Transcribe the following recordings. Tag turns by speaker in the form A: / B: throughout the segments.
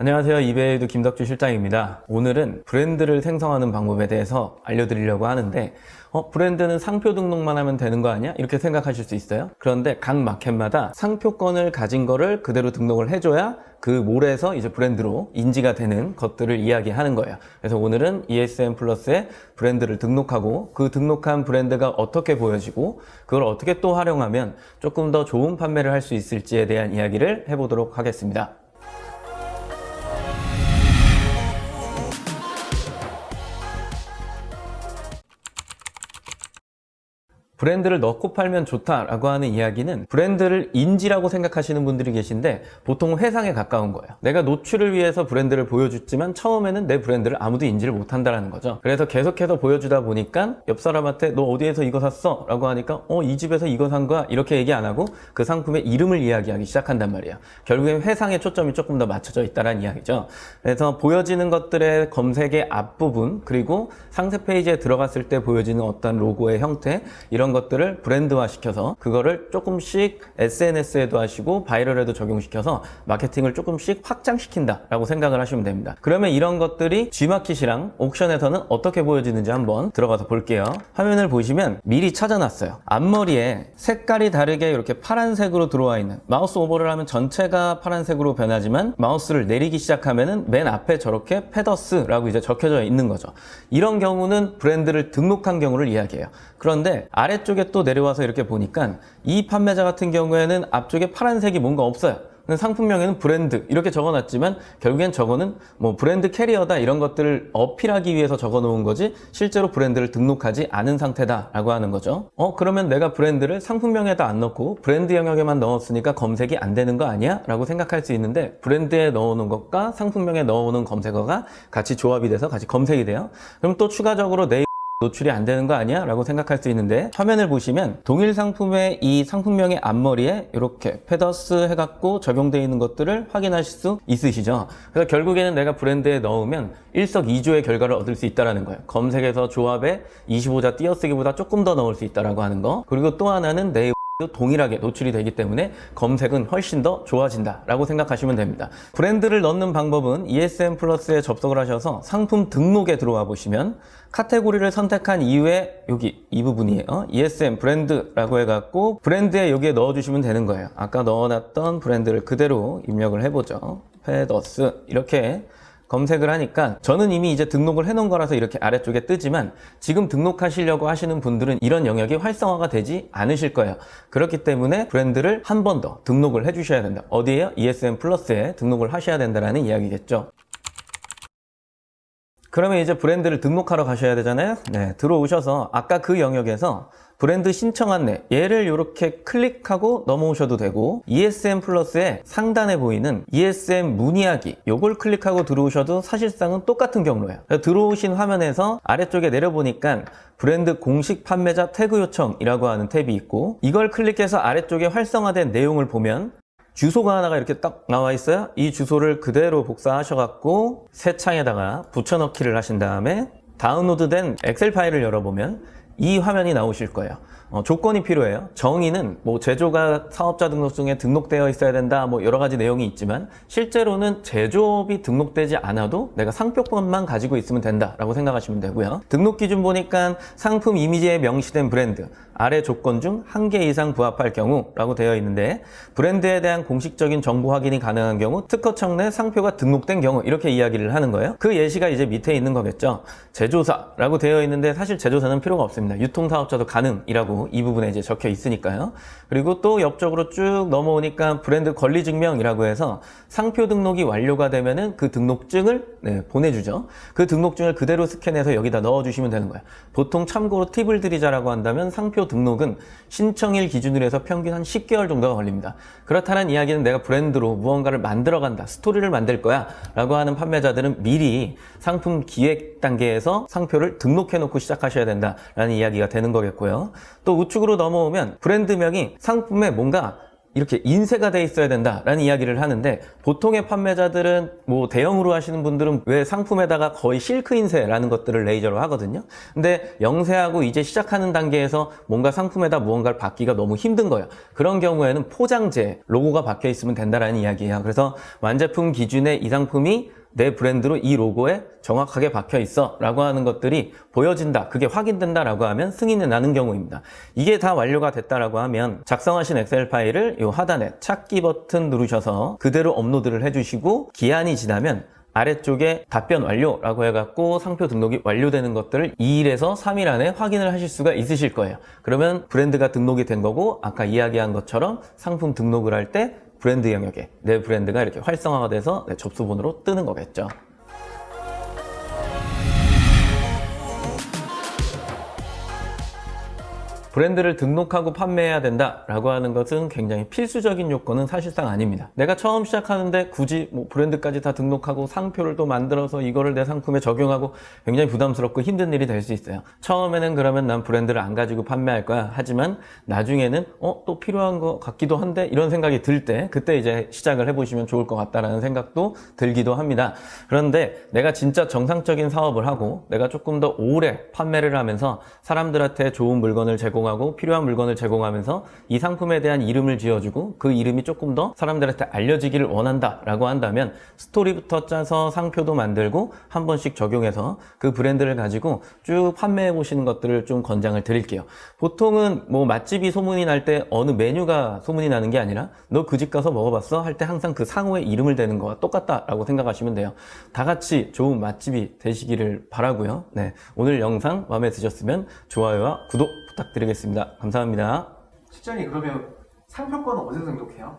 A: 안녕하세요. 이베이드 김덕주 실장입니다. 오늘은 브랜드를 생성하는 방법에 대해서 알려드리려고 하는데, 어, 브랜드는 상표 등록만 하면 되는 거 아니야? 이렇게 생각하실 수 있어요. 그런데 각 마켓마다 상표권을 가진 거를 그대로 등록을 해줘야 그 몰에서 이제 브랜드로 인지가 되는 것들을 이야기하는 거예요. 그래서 오늘은 ESM 플러스에 브랜드를 등록하고 그 등록한 브랜드가 어떻게 보여지고 그걸 어떻게 또 활용하면 조금 더 좋은 판매를 할 수 있을지에 대한 이야기를 해보도록 하겠습니다. 브랜드를 넣고 팔면 좋다라고 하는 이야기는 브랜드를 인지라고 생각하시는 분들이 계신데 보통 회상에 가까운 거예요. 내가 노출을 위해서 브랜드를 보여줬지만 처음에는 내 브랜드를 아무도 인지를 못한다라는 거죠. 그래서 계속해서 보여주다 보니까 옆 사람한테 너 어디에서 이거 샀어? 라고 하니까 어 이 집에서 이거 산 거야? 이렇게 얘기 안 하고 그 상품의 이름을 이야기하기 시작한단 말이에요. 결국엔 회상에 초점이 조금 더 맞춰져 있다는 이야기죠. 그래서 보여지는 것들의 검색의 앞부분 그리고 상세 페이지에 들어갔을 때 보여지는 어떤 로고의 형태 이런 것들을 브랜드화 시켜서 그거를 조금씩 SNS에도 하시고 바이럴에도 적용시켜서 마케팅을 조금씩 확장시킨다라고 생각을 하시면 됩니다. 그러면 이런 것들이 G마켓이랑 옥션에서는 어떻게 보여지는지 한번 들어가서 볼게요. 화면을 보시면 미리 찾아놨어요. 앞머리에 색깔이 다르게 이렇게 파란색으로 들어와 있는 마우스 오버를 하면 전체가 파란색으로 변하지만 마우스를 내리기 시작하면은 맨 앞에 저렇게 페더스라고 이제 적혀져 있는 거죠. 이런 경우는 브랜드를 등록한 경우를 이야기해요. 그런데 아래 쪽에 또 내려와서 이렇게 보니까 이 판매자 같은 경우에는 앞쪽에 파란색이 뭔가 없어요. 상품명에는 브랜드 이렇게 적어놨지만 결국엔 저거는 뭐 브랜드 캐리어다 이런 것들을 어필하기 위해서 적어놓은 거지 실제로 브랜드를 등록하지 않은 상태다라고 하는 거죠. 어 그러면 내가 브랜드를 상품명에다 안 넣고 브랜드 영역에만 넣었으니까 검색이 안 되는 거 아니야? 라고 생각할 수 있는데 브랜드에 넣어놓은 것과 상품명에 넣어놓은 검색어가 같이 조합이 돼서 같이 검색이 돼요. 그럼 또 추가적으로 내 노출이 안 되는 거 아니야? 라고 생각할 수 있는데 화면을 보시면 동일 상품의 이 상품명의 앞머리에 이렇게 페더스 해갖고 적용되어 있는 것들을 확인하실 수 있으시죠? 그래서 결국에는 내가 브랜드에 넣으면 일석이조의 결과를 얻을 수 있다는 거예요. 검색에서 조합에 25자 띄어쓰기보다 조금 더 넣을 수 있다는 하는 거 그리고 또 하나는 내 동일하게 노출이 되기 때문에 검색은 훨씬 더 좋아진다라고 생각하시면 됩니다. 브랜드를 넣는 방법은 ESM 플러스에 접속을 하셔서 상품 등록에 들어와 보시면 카테고리를 선택한 이후에 여기 이 부분이에요. ESM 브랜드라고 해갖고 브랜드에 여기에 넣어주시면 되는 거예요. 아까 넣어놨던 브랜드를 그대로 입력을 해보죠. 페더스 이렇게 검색을 하니까 저는 이미 이제 등록을 해놓은 거라서 이렇게 아래쪽에 뜨지만 지금 등록하시려고 하시는 분들은 이런 영역이 활성화가 되지 않으실 거예요. 그렇기 때문에 브랜드를 한 번 더 등록을 해주셔야 된다. 어디에요? ESM 플러스에 등록을 하셔야 된다는 이야기겠죠. 그러면 이제 브랜드를 등록하러 가셔야 되잖아요. 네, 들어오셔서 아까 그 영역에서 브랜드 신청 안내 얘를 이렇게 클릭하고 넘어오셔도 되고 ESM 플러스의 상단에 보이는 ESM 문의하기 요걸 클릭하고 들어오셔도 사실상은 똑같은 경로예요. 들어오신 화면에서 아래쪽에 내려보니까 브랜드 공식 판매자 태그 요청이라고 하는 탭이 있고 이걸 클릭해서 아래쪽에 활성화된 내용을 보면 주소가 하나가 이렇게 딱 나와 있어요. 이 주소를 그대로 복사하셔갖고 새 창에다가 붙여넣기를 하신 다음에 다운로드된 엑셀 파일을 열어보면 이 화면이 나오실 거예요. 어, 조건이 필요해요. 정의는 뭐 제조가 사업자 등록증에 등록되어 있어야 된다 뭐 여러 가지 내용이 있지만 실제로는 제조업이 등록되지 않아도 내가 상표권만 가지고 있으면 된다라고 생각하시면 되고요. 등록 기준 보니까 상품 이미지에 명시된 브랜드 아래 조건 중 한 개 이상 부합할 경우라고 되어 있는데 브랜드에 대한 공식적인 정보 확인이 가능한 경우 특허청 내 상표가 등록된 경우 이렇게 이야기를 하는 거예요. 그 예시가 이제 밑에 있는 거겠죠. 제조사라고 되어 있는데 사실 제조사는 필요가 없습니다. 유통사업자도 가능이라고 이 부분에 이제 적혀 있으니까요. 그리고 또 옆쪽으로 쭉 넘어오니까 브랜드 권리 증명이라고 해서 상표 등록이 완료가 되면은 그 등록증을 네, 보내주죠. 그 등록증을 그대로 스캔해서 여기다 넣어주시면 되는 거예요. 보통 참고로 팁을 드리자라고 한다면 상표 등록은 신청일 기준으로 해서 평균 한 10개월 정도가 걸립니다. 그렇다는 이야기는 내가 브랜드로 무언가를 만들어 간다, 스토리를 만들 거야 라고 하는 판매자들은 미리 상품 기획 단계에서 상표를 등록해 놓고 시작하셔야 된다라는 이야기가 되는 거겠고요. 또 우측으로 넘어오면 브랜드명이 상품에 뭔가 이렇게 인쇄가 돼 있어야 된다라는 이야기를 하는데 보통의 판매자들은 뭐 대형으로 하시는 분들은 왜 상품에다가 거의 실크 인쇄라는 것들을 레이저로 하거든요. 근데 영세하고 이제 시작하는 단계에서 뭔가 상품에다 무언가를 받기가 너무 힘든 거예요. 그런 경우에는 포장재 로고가 박혀 있으면 된다라는 이야기예요. 그래서 완제품 기준에 이 상품이 내 브랜드로 이 로고에 정확하게 박혀 있어 라고 하는 것들이 보여진다 그게 확인된다 라고 하면 승인이 나는 경우입니다 이게 다 완료가 됐다라고 하면 작성하신 엑셀 파일을 이 하단에 찾기 버튼 누르셔서 그대로 업로드를 해주시고 기한이 지나면 아래쪽에 답변 완료라고 해갖고 상표 등록이 완료되는 것들을 2일에서 3일 안에 확인을 하실 수가 있으실 거예요. 그러면 브랜드가 등록이 된 거고 아까 이야기한 것처럼 상품 등록을 할 때 브랜드 영역에 내 브랜드가 이렇게 활성화가 돼서 내 접수번호로 뜨는 거겠죠. 브랜드를 등록하고 판매해야 된다 라고 하는 것은 굉장히 필수적인 요건은 사실상 아닙니다. 내가 처음 시작하는데 굳이 뭐 브랜드까지 다 등록하고 상표를 또 만들어서 이거를 내 상품에 적용하고 굉장히 부담스럽고 힘든 일이 될 수 있어요. 처음에는 그러면 난 브랜드를 안 가지고 판매할 거야. 하지만 나중에는 어, 또 필요한 것 같기도 한데 이런 생각이 들 때 그때 이제 시작을 해보시면 좋을 것 같다라는 생각도 들기도 합니다. 그런데 내가 진짜 정상적인 사업을 하고 내가 조금 더 오래 판매를 하면서 사람들한테 좋은 물건을 제공 하고 필요한 물건을 제공하면서 이 상품에 대한 이름을 지어주고 그 이름이 조금 더 사람들한테 알려지기를 원한다라고 한다면 스토리부터 짜서 상표도 만들고 한 번씩 적용해서 그 브랜드를 가지고 쭉 판매해 보시는 것들을 좀 권장을 드릴게요. 보통은 뭐 맛집이 소문이 날 때 어느 메뉴가 소문이 나는 게 아니라 너 그 집 가서 먹어봤어? 할 때 항상 그 상호에 이름을 대는 거와 똑같다라고 생각하시면 돼요. 다 같이 좋은 맛집이 되시기를 바라고요. 네. 오늘 영상 마음에 드셨으면 좋아요와 구독 부탁드리겠습니다. 감사합니다.
B: 실장님 그러면 상표권은 어디서 등록해요?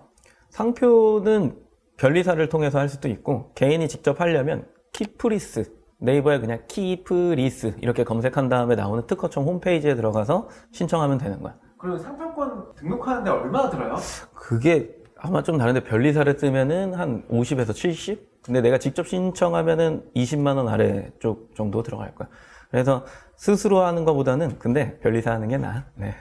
A: 상표는 변리사를 통해서 할 수도 있고 개인이 직접 하려면 키프리스 네이버에 그냥 키프리스 이렇게 검색한 다음에 나오는 특허청 홈페이지에 들어가서 신청하면 되는 거야.
B: 그리고 상표권 등록하는데 얼마나 들어요?
A: 그게 아마 좀 다른데 변리사를 쓰면은 한 50에서 70? 근데 내가 직접 신청하면은 20만 원 아래 쪽 정도 들어갈 거야. 그래서 스스로 하는 것보다는 근데 변리사 하는 게 나아. 네.